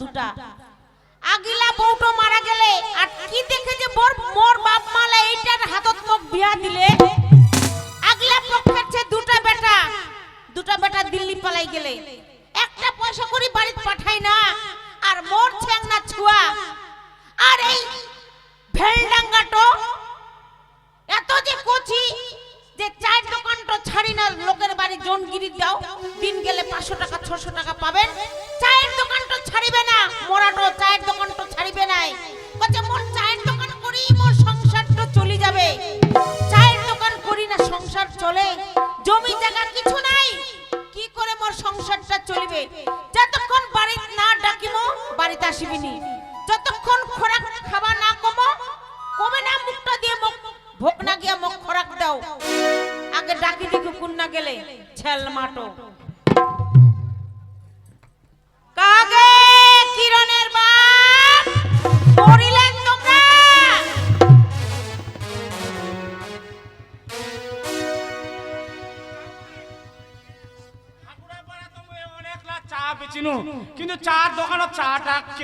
দুটা আগিলা বউটো মারা গেলে, আর কি দেখে যে মোর মোর বাপ মালা এইটার হাতত মোক বিয়া দিলে? আগলা পক্ষের যে দুটা বেটা দুটা বেটা দিল্লি পালাই গেলে। একটা পয়সা করি বাড়িতে পাঠাই না, আর মোর ছেংনা ছুয়া। আর এই ভেলডাঙ্গাটো, এত যে কচি যে চায়ের দোকানটা ছাড়ি না, লোকের বাড়ি জনগিরি দাও, দিন গেলে পাঁচশো টাকা, ছশো টাকা পাবেন। চলবে যতক্ষণ বাড়ি না ডাকিমো, বাড়িতে আসিবিনি যতক্ষণ খোরাক খাওয়া না কমো, কমে না মুখটা দিয়ে মুখ ভোক না গিয়া মুখ খোরাক দাও। আগে ডাকি কুন না গেলে, ছেল মাটো।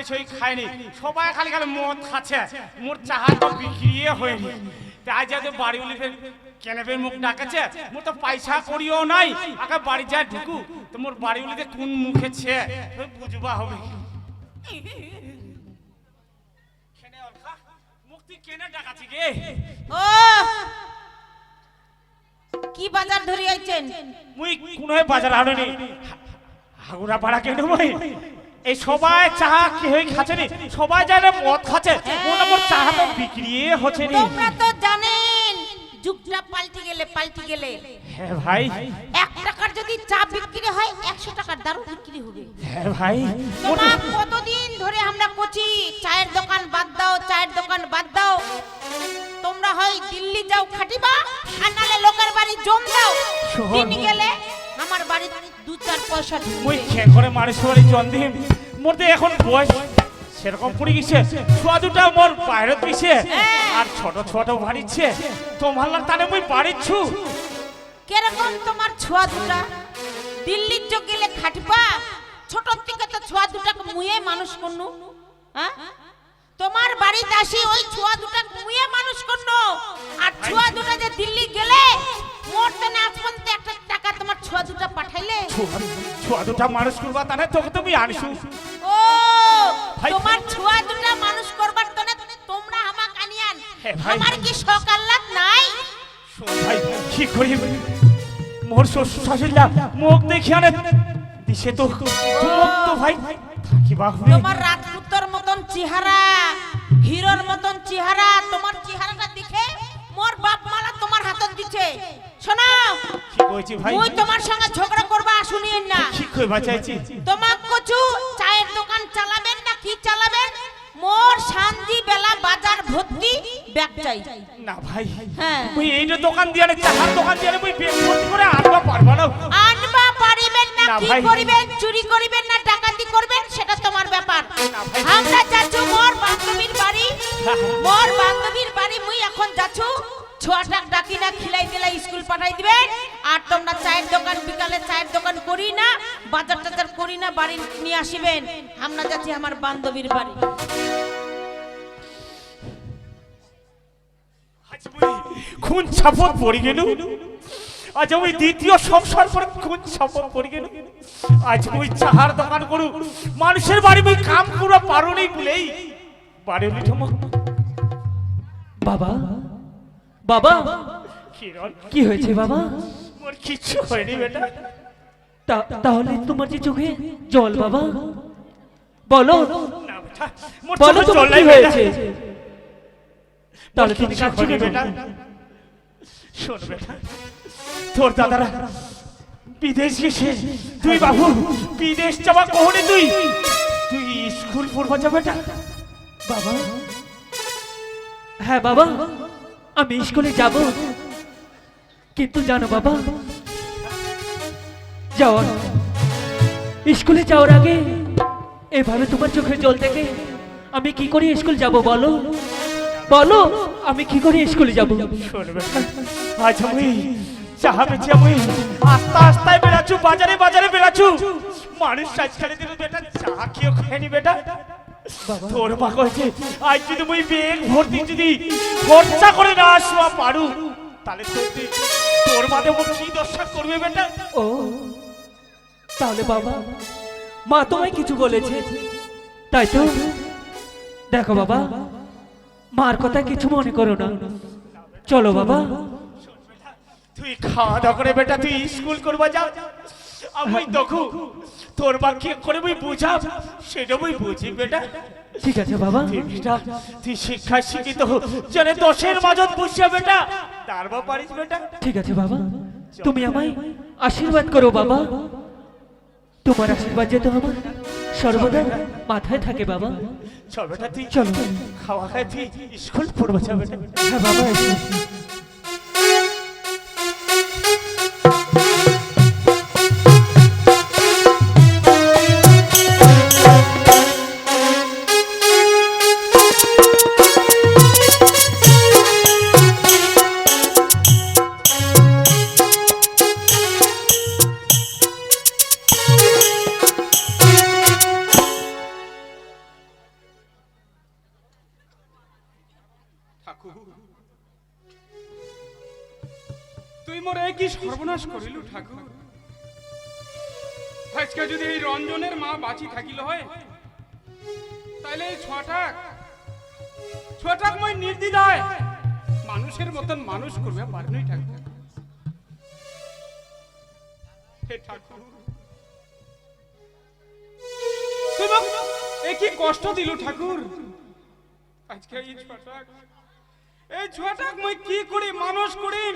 কিছুই খায়নি। সবাই খালি খালি মদ খাচ্ছে। মোর চাহা তো বিক্রি হয়নি। তাই যে তো বাড়ি উলিফের কেনেবের মুখ ডাকেছে? মোর তো পয়সা করিও নাই। আগে বাড়ি যায় ঢুকু। তো মোর বাড়ি উলিতে কোন মুখেছে তো বুঝবা হবে। মুক্তি কেনে ডাকাছি গে? ও! কি বাজার ধরে আইছেন মুই কোন বাজার আনিনি। হাগুরা পাড়া কেন মই? এই সবাই চাহা কি হই খাচ্ছে নি? সবাই জানে মদ খাচ্ছে। ওটা মোর চাহা তো বিক্রি হচ্ছে নি? তোমরা তো জানেন যুগটা পাল্টে গেলে পাল্টে গেলে। হ্যাঁ ভাই। এক টাকার যদি চা বিক্রি হয় একশো টাকার দারু বিক্রি হবে। হ্যাঁ ভাই। মোর তোমার কতদিন ধরে আমরা কচি? চায়ের দোকান বাদ দাও চায়ের দোকান বাদ দাও। তোমরা হয় দিল্লি যাও খাটিবা আর নালে লোকের বাড়ি জম দাও। দিন গেলে আমার বাড়ি মুই। খে করে মানুষ বাড়ি জন দিম মোর তো এখন বয়স। সেরকম পড়ে গেছে। ছোয়া দুটা মোর বাইরে দিছে আর ছোট ছোট বাড়িছে তোমার তানে মুই বাড়িছু কীরকম তোমার ছোয়া দুটা? দিল্লির চো গেলে খাটবা ছোট থেকে তো ছোয়া দুটাকে মুয়ে মানুষ করনু। হ্যাঁ তোমার বাড়িতে আসি ওই ছোয়া দুটা মুয়ে মানুষ করনু। আর ছোয়া দুটা যে দিল্লি গেলে মোর তো না আজ পর্যন্ত একটা টাকা তোমার ছোয়া দুটা পাঠাইলে? ছোয়া দুটা মানুষ করবা তানে তোকে তুমি আনিছু ও তোমার ছোয়া দুটা মানুষ করবার তনে তোমরা আমাক আনিয়ান। হ্যাঁ, আমার কি সকাল্লাত নাই? ভাই কি করি? মোর শ্বশুর শাশুড়িলা মুখ দেখি আনে দিছে তো মুখ তো ভাই। থাকিবা তোমার রাজপুতর মতন চেহারা হিরোর মতন চেহারা তোমার চেহারাটা দেখে মোর বাপ মালা তোমার হাতত দিছে। শোনো কি কইছি ভাই? মুই তোমার সঙ্গে ঝগড়া করবা শুনিয়েন না। কি কই বাঁচাইছি তোমাক কচু চায়ের দোকান চালাবেন না কি চালাবেন? মোর শান্তি বেলা বাজার ভর্তি ব্যাগ চাই। না ভাই হ্যাঁ। মুই এইটা দোকান দিয়ে চাহার দোকান দিয়ে বেশ ভর্তি করে আনবা পারবা না। আনবা পারিবেন না না কি করিবেন চুরি করিবেন না ডাকাতি করবেন সেটা তোমার ব্যাপার। আমরা যাচ্ছু মোর বান্ধবীর বাড়ি। মোর বান্ধবীর বাড়ি মুই এখন যাচ্ছু। ছোয়াটাক ডাকি না খিলাই দিলাই স্কুল পাঠাই দিবেন আর তোমরা চায়ের দোকান বিকালে চায়ের দোকান করি না বাজার টাজার করি না বাড়ি নিয়ে আসিবেন। আমরা যাচ্ছি আমার বান্ধবীর বাড়ি। খুন ছাপত পড়ি গেল। আজ আমি দ্বিতীয় সংসার পরে খুন ছাপত পড়ি গেল। আজ ওই চাহার দোকান করু মানুষের বাড়ি ওই কাম পুরো পারুনি বলেই বাড়ি বাবা বাবা কিরণ? কি হয়েছে বাবা? মোর কিচ্ছু হয়নি বেটা। তাহলে তোমার যে চোখে জল বাবা? বলো। বলো তোমার কি হয়েছে? তাহলে তুমি কাঁদছো বেটা। শোন বেটা তোর দাদারা বিদেশ গেছে। তুই বাবু বিদেশ যাওয়া কহনে তুই? তুই স্কুল পড়বা যা বেটা। বাবা? হ্যাঁ বাবা। আমি স্কুলে যাব। কিন্তু জানো বাবা, যাওয়ার, স্কুলে যাওয়ার আগে এভাবে তোমার চোখে জল দেখে আমি কি করে স্কুল যাব বলো? বলো, আমি কি করে স্কুলে যাব? আস্তে বাজারে বাজারে বেড়াচ্ছু। মানুষ ছেড়ে দিল বেটা চা খেয়েও খায়নি বেটা। তোর মা কইছে আজ যদি মুই বেগ ভর্তি যদি খরচা করে না আসবা পারু তাহলে দি- তোর মাঝে মোট কি দশা করবে বেটা? ও তাহলে বাবা মা তোমায় কিছু বলেছে। তাই তো? দেখো বাবা মার কথা কিছু মনে করো না। চলো বাবা। তুই খাওয়া দাওয়া করে বেটা তুই স্কুল করবা যা। আমি দেখো তোর মা কি করে মুই বুঝাব? সেটা মুই বুঝি বেটা। ঠিক আছে বাবা। তুই বেটা তুই শিক্ষায় শিক্ষিত হো যেন দশের মাঝত বসিয়া বেটা। তারবা পারিস বেটা। ঠিক আছে বাবা। তুমি আমায় আশীর্বাদ করো বাবা। তোমার আশীর্বাদ যেতে হবে। সর্বদা মাথায় থাকে বাবা। চল বেটা তুই চল। খাওয়া খায় তুই স্কুল পড়বা বেটা। হ্যাঁ বাবা মানুষের মতন মানুষ করবে পারেনই ঠাকুর। কি কষ্ট দিল ঠাকুর? আজকে এই এই মই কি করি মানুষ করিম?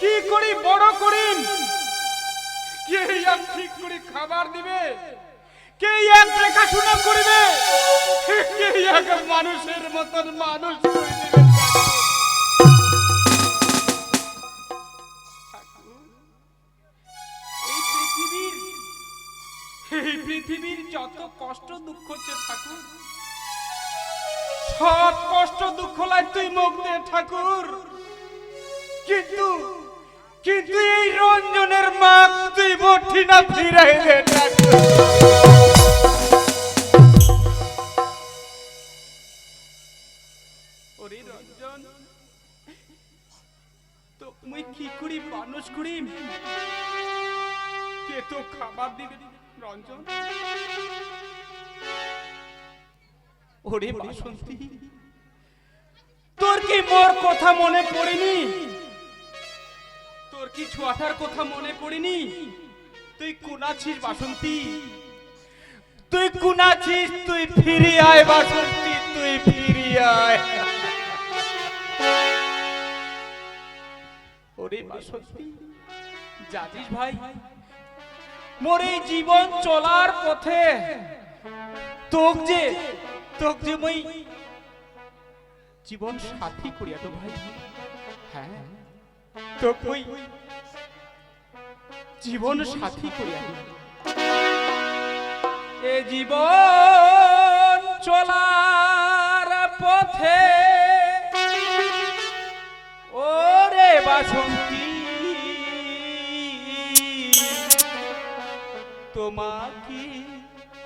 কি করি বড় করিম? কে ঠিক করে খাবার দিবে? কে ইয়াক দেখাশোনা করবে? কে মানুষের মতন মানুষ করে পৃথিবীর যত কষ্ট দুঃখ হচ্ছে ঠাকুর, সব কষ্ট দুঃখ লাই তুই মুখ দে ঠাকুর। কিন্তু কিন্তু এই রঞ্জনের মা তুই বটি না ফিরাই দে ঠাকুর। ওরে রঞ্জন, তো মুই কি করি মানুষ করি? কে তো খাবার দিবে? রঞ্জন। ওরে বাসন্তী তোর কি মোর কথা মনে পড়েনি? তোর কি ছোয়াটার কথা মনে পড়েনি? তুই কোনাছিস বাসন্তী। তুই কোনাছিস তুই ফিরে আয় বাসন্তী তুই ফিরে আয়। ওরে বাসন্তী। জানিস ভাই মোর এই জীবন চলার পথে তোক যে তোক যে মই জীবন সাথী করিয়া তো ভাই। হ্যাঁ তোক মই জীবন সাথী করিয়া এ জীবন চলার তোমাকে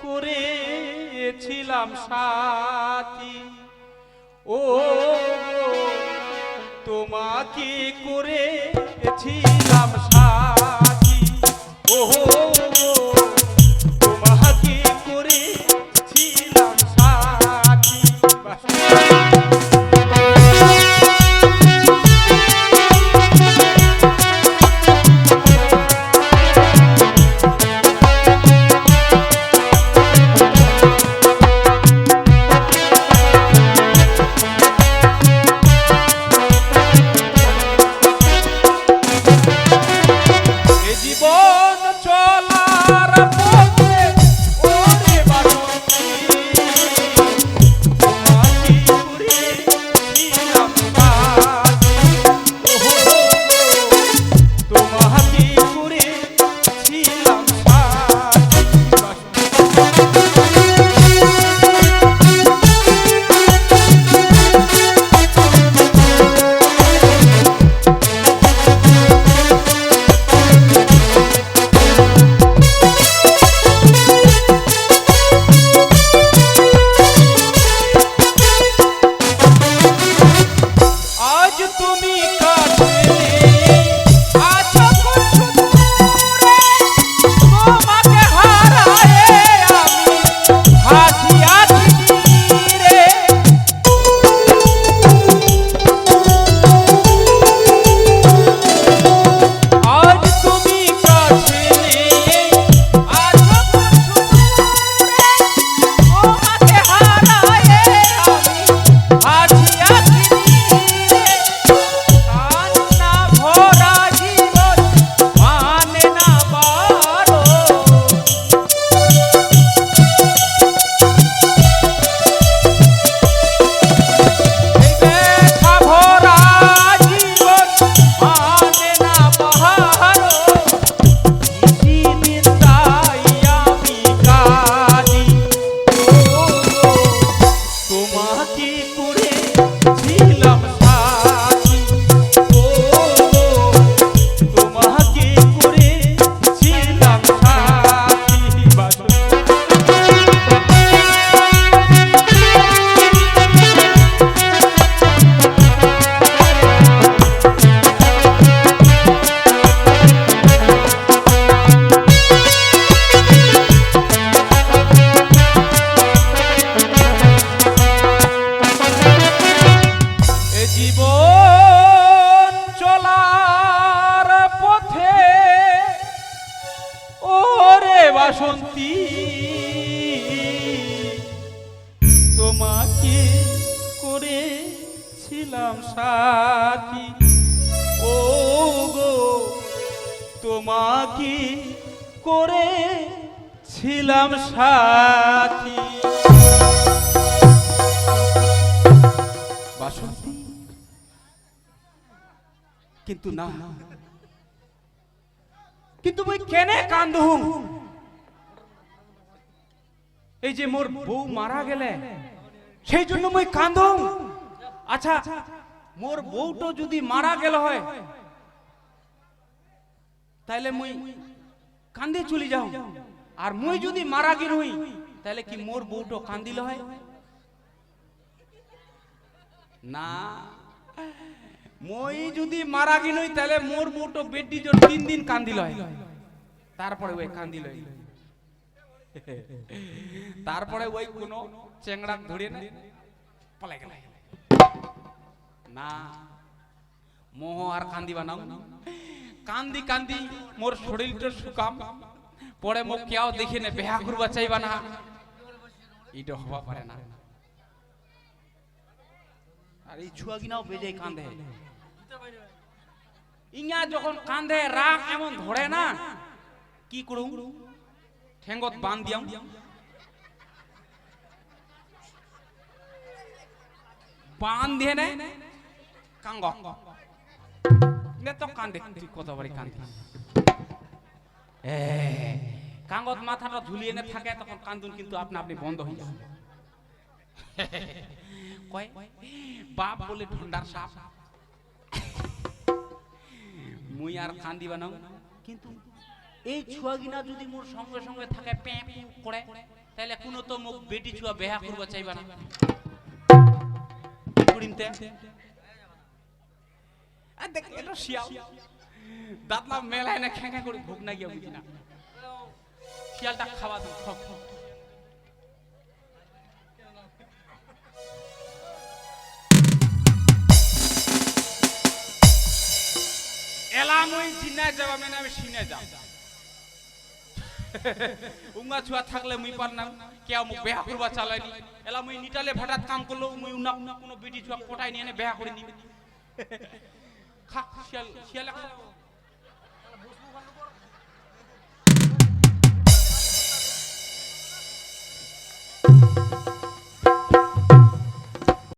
করেছিলাম সাথী। ও তোমাকে করেছিলাম সাথী। ও জীবন করেছিলাম সাথী। ও গো তোমাকে করেছিলাম সাথী। বাসন্তী, কিন্তু না। কিন্তু মই কেনে কান্দু এই যে মোর বউ মারা গেলে সেই জন্য মই কান্দু আচ্ছা মোর বউটো যদি মারা গেল হয় তাহলে মই কান্দে চলে যাও। আর মুই যদি মারা গেল হই তাহলে কি মোর বউটো কান্দিল হয়? না। মই যদি মারা গেল হই তাহলে মোর বউটো বেডি জোর তিন দিন কান্দিল হয়। তারপরে ওই কান্দিল হয়। তারপরে ওই কোনো চেংড়া ধরে না, পলাই গেল। না। মোহ আর কান্দিবা না। কান্দি কান্দি মোর শরীরটা শুকাম। পরে মোক কেউ দেখে নে বেহা করবা চাইবা না। এটা হবা পারে না। আর এই ছুয়া গিনাও বেজে কান্দে। ইঙা যখন কান্দে রাগ এমন ধরে না কি করুম? ঠেঙ্গত বান দিয়াম। বান দিয়ে নে কাঙ্গ নে তো কান্দে তুই কত বাড়ি কান্দি এ, কাঙ্গত মাথাটা ঝুলিয়ে নে থাকে তখন কান্দুন কিন্তু আপনা আপনি বন্ধ হয়ে যাবে। কয়? বাপ বলে ঠন্ডার সাপ। মুই আর কান্দি বানাও কিন্তু এই ছুয়াগিনা যদি মোর সঙ্গে সঙ্গে থাকে প্যাঁ করে তাহলে কোনো তো মুখ বেটি ছুয়া বেহা করবা চাইবা না। আর দেখ, এটা শিয়াল। দাঁতলা মেলায় না খেঁকা করে ভোগ না গিয়া বুঝি না। শিয়ালটা খাওয়া দাও, খাও। এলাম ওই জিনায় যাবা মানে আমি সিনে যাব। উঙ্গা ছুয়া থাকলে মুই পার না কে মোক বেহা করবা চালাইনি। এলা মুই নিটালে ভাটাত কাম করল, মুই উনা কোনো বিটি ছুয়া পটাই নিয়ে বেহা করে নি খা শিয়াল শিয়ালে